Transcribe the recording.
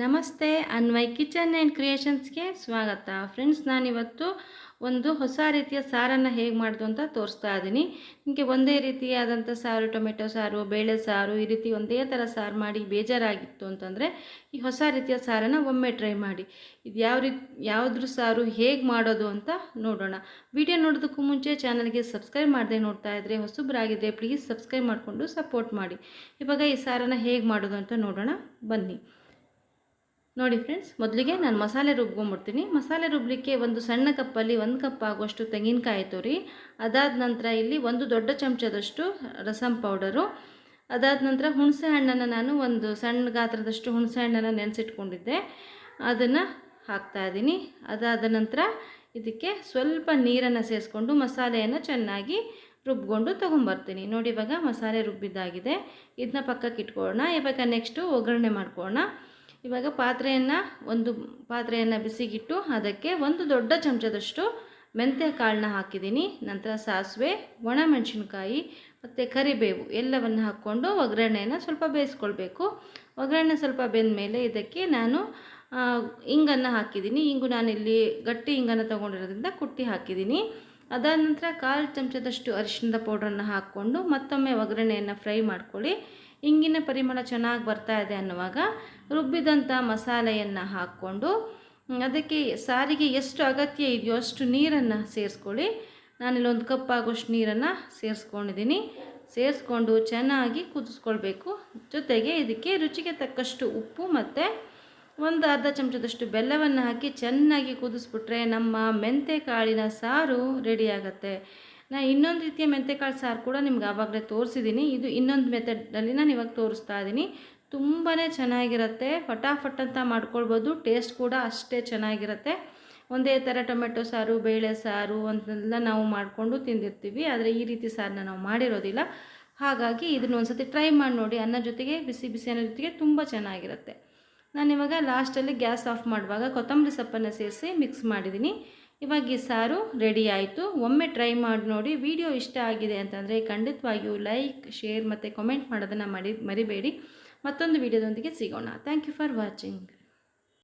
ನಮಸ್ತೆ, Anvay kitchen and ಕ್ರಿಯೇಷನ್ಸ್ಗೆ ಸ್ವಾಗತ. Friends, ನಾನಿವತ್ತು ಒಂದು ಹೊಸ ರೀತಿಯ ಸಾರನ್ನು ಹೇಗೆ ಮಾಡೋದು ಅಂತ ತೋರಿಸ್ತಾ ಇದ್ದೀನಿ. ನಿಮಗೆ ಒಂದೇ ರೀತಿಯಾದಂಥ ಸಾರು, ಟೊಮೆಟೊ ಸಾರು, ಬೇಳೆ ಸಾರು, ಈ ರೀತಿ ಒಂದೇ ಥರ ಸಾರು ಮಾಡಿ ಬೇಜಾರಾಗಿತ್ತು ಅಂತಂದರೆ ಈ ಹೊಸ ರೀತಿಯ ಸಾರನ್ನು ಒಮ್ಮೆ ಟ್ರೈ ಮಾಡಿ. ಇದು ಯಾವ ರೀತಿ ಯಾವುದ್ರ ಸಾರು ಹೇಗೆ ಮಾಡೋದು ಅಂತ ನೋಡೋಣ. ವಿಡಿಯೋ ನೋಡೋದಕ್ಕೂ ಮುಂಚೆ ಚಾನಲ್ಗೆ ಸಬ್ಸ್ಕ್ರೈಬ್ ಮಾಡದೆ ನೋಡ್ತಾ ಇದ್ದರೆ ಹೊಸಬ್ರಾಗಿದ್ದರೆ ಪ್ಲೀಸ್ ಸಬ್ಸ್ಕ್ರೈಬ್ ಮಾಡಿಕೊಂಡು ಸಪೋರ್ಟ್ ಮಾಡಿ. ಇವಾಗ ಈ ಸಾರನ್ನು ಹೇಗೆ ಮಾಡೋದು ಅಂತ ನೋಡೋಣ. ಬನ್ನಿ. ನೋಡಿ ಫ್ರೆಂಡ್ಸ್ ಮೊದಲಿಗೆ ನಾನು ಮಸಾಲೆ ರುಬ್ಕೊಂಬಿಡ್ತೀನಿ ಮಸಾಲೆ ರುಬ್ಲಿಕ್ಕೆ ಒಂದು ಸಣ್ಣ ಕಪ್ಪಲ್ಲಿ ಒಂದು ಕಪ್ ಆಗುವಷ್ಟು ತೆಂಗಿನಕಾಯಿ ತುರಿ, ಅದಾದ ನಂತರ ಇಲ್ಲಿ ಒಂದು ದೊಡ್ಡ ಚಮಚದಷ್ಟು ರಸಂ ಪೌಡರು, ಅದಾದ ನಂತರ ಹುಣಸೆ ಹಣ್ಣನ್ನು ನಾನು ಒಂದು ಸಣ್ಣ ಗಾತ್ರದಷ್ಟು ಹುಣಸೆ ಹಣ್ಣನ್ನು ನೆನೆಸಿಟ್ಕೊಂಡಿದ್ದೆ. ಅದನ್ನು ಹಾಕ್ತಾ ಇದ್ದೀನಿ. ಅದಾದ ನಂತರ ಇದಕ್ಕೆ ಸ್ವಲ್ಪ ನೀರನ್ನು ಸೇರಿಸ್ಕೊಂಡು ಮಸಾಲೆಯನ್ನು ಚೆನ್ನಾಗಿ ರುಬ್ಕೊಂಡು ತೊಗೊಂಬರ್ತೀನಿ ನೋಡಿ ಇವಾಗ ಮಸಾಲೆ ರುಬ್ಬಿದ್ದಾಗಿದೆ. ಇದನ್ನ ಪಕ್ಕಕ್ಕೆ ಇಟ್ಕೊಳ್ಳೋಣ. ಇವಾಗ ನೆಕ್ಸ್ಟು ಒಗ್ಗರಣೆ ಮಾಡ್ಕೊಳ್ಳೋಣ. ಇವಾಗ ಪಾತ್ರೆಯನ್ನು ಒಂದು ಪಾತ್ರೆಯನ್ನು ಬಿಸಿಗಿಟ್ಟು ಅದಕ್ಕೆ ಒಂದು ದೊಡ್ಡ ಚಮಚದಷ್ಟು ಮೆಂತ್ಯ ಕಾಳನ್ನ ಹಾಕಿದ್ದೀನಿ. ನಂತರ ಸಾಸಿವೆ, ಒಣಮೆಣಸಿನ್ಕಾಯಿ ಮತ್ತು ಕರಿಬೇವು ಎಲ್ಲವನ್ನು ಹಾಕ್ಕೊಂಡು ಒಗ್ಗರಣೆಯನ್ನು ಸ್ವಲ್ಪ ಬೇಯಿಸ್ಕೊಳ್ಬೇಕು. ಒಗ್ಗರಣೆ ಸ್ವಲ್ಪ ಬೆಂದ ಮೇಲೆ ಇದಕ್ಕೆ ನಾನು ಇಂಗನ್ನು ಹಾಕಿದ್ದೀನಿ. ಇಂಗು ನಾನಿಲ್ಲಿ ಗಟ್ಟಿ ಇಂಗನ್ನು ತೊಗೊಂಡಿರೋದ್ರಿಂದ ಕುಟ್ಟಿ ಹಾಕಿದ್ದೀನಿ. ಅದಾದ ನಂತರ ಕಾಲು ಚಮಚದಷ್ಟು ಅರಿಶಿಣದ ಪೌಡ್ರನ್ನು ಹಾಕ್ಕೊಂಡು ಮತ್ತೊಮ್ಮೆ ಒಗ್ಗರಣೆಯನ್ನು ಫ್ರೈ ಮಾಡ್ಕೊಳ್ಳಿ. ಇಂಗಿನ ಪರಿಮಳ ಚೆನ್ನಾಗಿ ಬರ್ತಾ ಇದೆ ಅನ್ನುವಾಗ ರುಬ್ಬಿದಂಥ ಮಸಾಲೆಯನ್ನು ಹಾಕ್ಕೊಂಡು ಅದಕ್ಕೆ ಸಾರಿಗೆ ಎಷ್ಟು ಅಗತ್ಯ ಇದೆಯೋ ಅಷ್ಟು ನೀರನ್ನು ಸೇರಿಸ್ಕೊಳ್ಳಿ. ನಾನಿಲ್ಲೊಂದು ಕಪ್ ಆಗೋಷ್ಟು ನೀರನ್ನು ಸೇರಿಸ್ಕೊಂಡಿದ್ದೀನಿ. ಸೇರಿಸ್ಕೊಂಡು ಚೆನ್ನಾಗಿ ಕುದಿಸ್ಕೊಳ್ಬೇಕು. ಜೊತೆಗೆ ಇದಕ್ಕೆ ರುಚಿಗೆ ತಕ್ಕಷ್ಟು ಉಪ್ಪು ಮತ್ತು ಒಂದು ಅರ್ಧ ಚಮಚದಷ್ಟು ಬೆಲ್ಲವನ್ನು ಹಾಕಿ ಚೆನ್ನಾಗಿ ಕುದಿಸ್ಬಿಟ್ರೆ ನಮ್ಮ ಮೆಂತೆ ಕಾಳಿನ ಸಾರು ರೆಡಿಯಾಗತ್ತೆ. ನಾನು ಇನ್ನೊಂದು ರೀತಿಯ ಮೆಂತೆಕಾಳು ಸಾರು ಕೂಡ ನಿಮ್ಗೆ ಆವಾಗಲೇ ತೋರಿಸಿದ್ದೀನಿ ಇದು ಇನ್ನೊಂದು ಮೆಥಡಲ್ಲಿ ನಾನು ಇವಾಗ ತೋರಿಸ್ತಾ ಇದ್ದೀನಿ ತುಂಬಾ ಚೆನ್ನಾಗಿರುತ್ತೆ. ಫಟಾಫಟ್ ಅಂತ ಮಾಡ್ಕೊಳ್ಬೋದು. ಟೇಸ್ಟ್ ಕೂಡ ಅಷ್ಟೇ ಚೆನ್ನಾಗಿರುತ್ತೆ. ಒಂದೇ ಥರ ಟೊಮೆಟೊ ಸಾರು, ಬೇಳೆ ಸಾರು ಅಂತೆಲ್ಲ ನಾವು ಮಾಡಿಕೊಂಡು ತಿಂದಿರ್ತೀವಿ. ಆದರೆ ಈ ರೀತಿ ಸಾರನ್ನ ನಾವು ಮಾಡಿರೋದಿಲ್ಲ. ಹಾಗಾಗಿ ಇದನ್ನ ಒಂದು ಸತಿ ಟ್ರೈ ಮಾಡಿ ನೋಡಿ. ಅನ್ನ ಜೊತೆಗೆ, ಬಿಸಿ ಬಿಸಿ ಅನ್ನೋ ಜೊತೆಗೆ ತುಂಬ ಚೆನ್ನಾಗಿರುತ್ತೆ. ನಾನಿವಾಗ ಲಾಸ್ಟಲ್ಲಿ ಗ್ಯಾಸ್ ಆಫ್ ಮಾಡುವಾಗ ಕೊತ್ತಂಬರಿ ಸೊಪ್ಪನ್ನು ಸೇರಿಸಿ ಮಿಕ್ಸ್ ಮಾಡಿದ್ದೀನಿ. ಇವಾಗ ಈ ಸಾರು ರೆಡಿ ಆಯಿತು. ಒಮ್ಮೆ ಟ್ರೈ ಮಾಡಿ ನೋಡಿ, ವಿಡಿಯೋ ಇಷ್ಟ ಆಗಿದೆ ಅಂತಂದರೆ ಖಂಡಿತವಾಗಿಯೂ ಲೈಕ್, ಶೇರ್ ಮತ್ತು ಕಮೆಂಟ್ ಮಾಡೋದನ್ನು ಮಾಡಿ ಮರಿಬೇಡಿ. ಮತ್ತೊಂದು ವಿಡಿಯೋದೊಂದಿಗೆ ಸಿಗೋಣ. Thank you for watching.